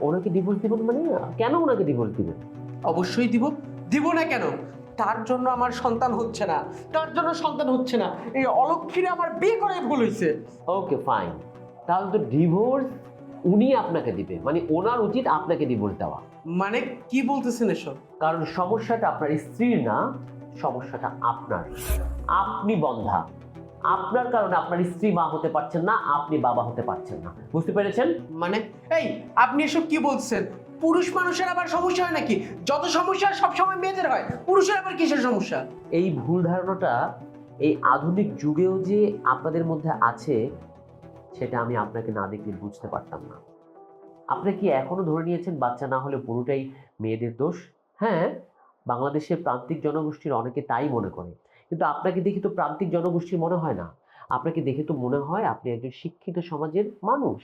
ওনাকে ডিভোর্স দিবেন মানে কেন ওনাকে ডিভোর্স দিবেন? অবশ্যই দিব। দিব না কেন? তার জন্য আমার সন্তান হচ্ছে না। তার জন্য সন্তান হচ্ছে না। এই অলক্ষীরে আমার বিয়ে করে ভুল হয়েছে ওকে ফাইন তাহলে তো ডিভোর্স উনি আপনাকে দিবে। মানে ওনার উচিত আপনাকে ডিভোর্স দেওয়া। মানে কি বলতেছেন এসব? কারণ সমস্যাটা আপনার স্ত্রীর না সমস্যাটা আপনার। আপনি বন্ধা। আপনার কারণে আপনার স্ত্রী মা হতে পারছেন না আপনি বাবা হতে পারছেন না। বুঝতে পেরেছেন? মানে এই আপনি এসব কি বলছেন? পুরুষ মানুষের আবার সমস্যা হয় নাকি? যত সমস্যা সব সময় মেয়েদের হয়। পুরুষের আবার কিসের সমস্যা? এই ভুল ধারণাটা এই আধুনিক যুগেও যে আপনাদের মধ্যে আছে সেটা আমি আপনাকে না দেখলে বুঝতে পারতাম না। আপনি কি এখনও ধরে নিয়েছেন বাচ্চা না হলে পুরোটাই মেয়েদের দোষ? হ্যাঁ বাংলাদেশের প্রান্তিক জনগোষ্ঠীর অনেকে তাই মনে করে। কিন্তু আপনাকে দেখে তো প্রান্তিক জনগোষ্ঠীর মনে হয় না। আপনাকে দেখে তো মনে হয় আপনি একজন শিক্ষিত সমাজের মানুষ।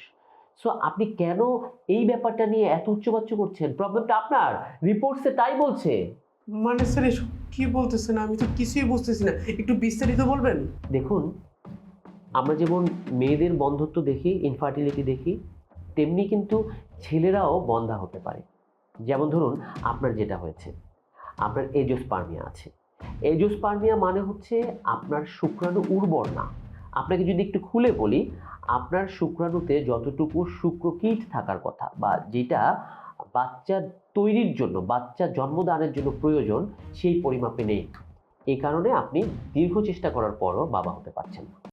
সো আপনি কেন এই ব্যাপারটা নিয়ে এত উচ্চবাচ্য করছেন? প্রবলেমটা আপনার। রিপোর্টসে তাই বলছে। মানে স্যার এসব কি বলতেছেন? আমি তো কিছুই বুঝতেছি না। একটু বিস্তারিত বলবেন? দেখুন আমরা যেমন মেয়েদের বন্ধত্ব দেখি ইনফার্টিলিটি দেখি তেমনি কিন্তু ছেলেরাও বন্ধা হতে পারে। যেমন ধরুন আপনার যেটা হয়েছে। আপনার এজোস্পার্মিয়া আছে। এজোস্পার্মিয়া মানে হচ্ছে আপনার শুক্রাণু উর্বর না। আপনাকে যদি একটু খুলে বলি, আপনার শুক্রাণুতে যতটুকু শুক্রকীট থাকার কথা বা যেটা বাচ্চা তৈরির জন্য, বাচ্চা জন্মদানের জন্য প্রয়োজন, সেই পরিমাপে নেই। এই কারণে আপনি দীর্ঘ চেষ্টা করার পরও বাবা হতে পারছেন না।